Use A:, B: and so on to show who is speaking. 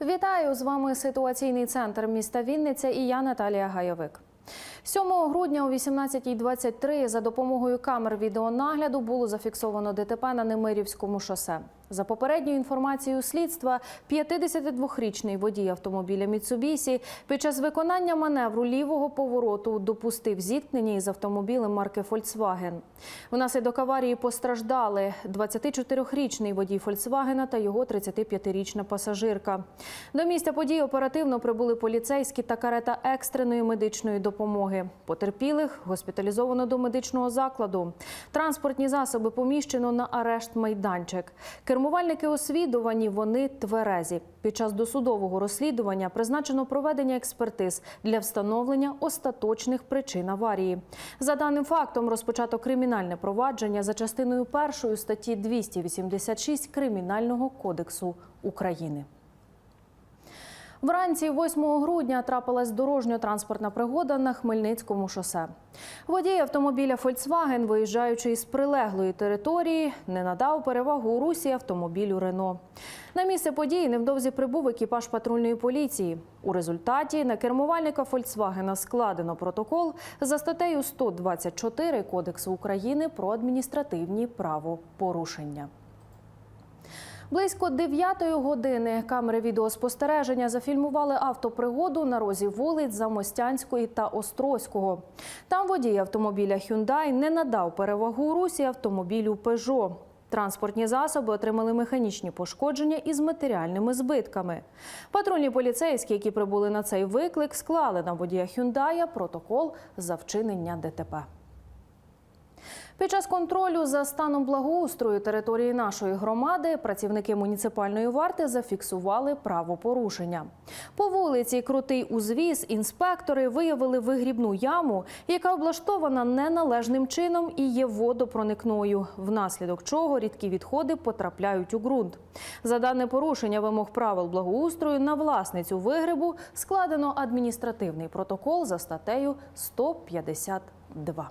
A: Вітаю з вами ситуаційний центр міста Вінниця і я Наталія Гайовик. 7 грудня о 18.23 за допомогою камер відеонагляду було зафіксовано ДТП на Немирівському шосе. За попередньою інформацією слідства, 52-річний водій автомобіля Міцубісі під час виконання маневру лівого повороту допустив зіткнення із автомобілем марки Volkswagen. Внаслідок аварії постраждали 24-річний водій Фольксвагена та його 35-річна пасажирка. До місця події оперативно прибули поліцейські та карета екстреної медичної допомоги. Потерпілих госпіталізовано до медичного закладу. Транспортні засоби поміщено на арешт майданчик. Кермувальники освідувані, вони тверезі. Під час досудового розслідування призначено проведення експертиз для встановлення остаточних причин аварії. За даним фактом розпочато кримінальне провадження за частиною першої статті 286 Кримінального кодексу України. Вранці 8 грудня трапилась дорожньо-транспортна пригода на Хмельницькому шосе. Водій автомобіля Volkswagen, виїжджаючи із прилеглої території, не надав перевагу у русі автомобілю Рено. На місце події невдовзі прибув екіпаж патрульної поліції. У результаті на кермувальника Volkswagen складено протокол за статтею 124 Кодексу України про адміністративні правопорушення. Близько 9 години камери відеоспостереження зафільмували автопригоду на розі вулиць Замостянської та Острозького. Там водій автомобіля Hyundai не надав перевагу русі автомобілю Peugeot. Транспортні засоби отримали механічні пошкодження із матеріальними збитками. Патрульні поліцейські, які прибули на цей виклик, склали на водія Hyundai протокол за вчинення ДТП. Під час контролю за станом благоустрою території нашої громади працівники муніципальної варти зафіксували правопорушення. По вулиці Крутий узвіз інспектори виявили вигрібну яму, яка облаштована неналежним чином і є водопроникною, внаслідок чого рідкі відходи потрапляють у ґрунт. За дане порушення вимог правил благоустрою на власницю вигребу складено адміністративний протокол за статтею 152.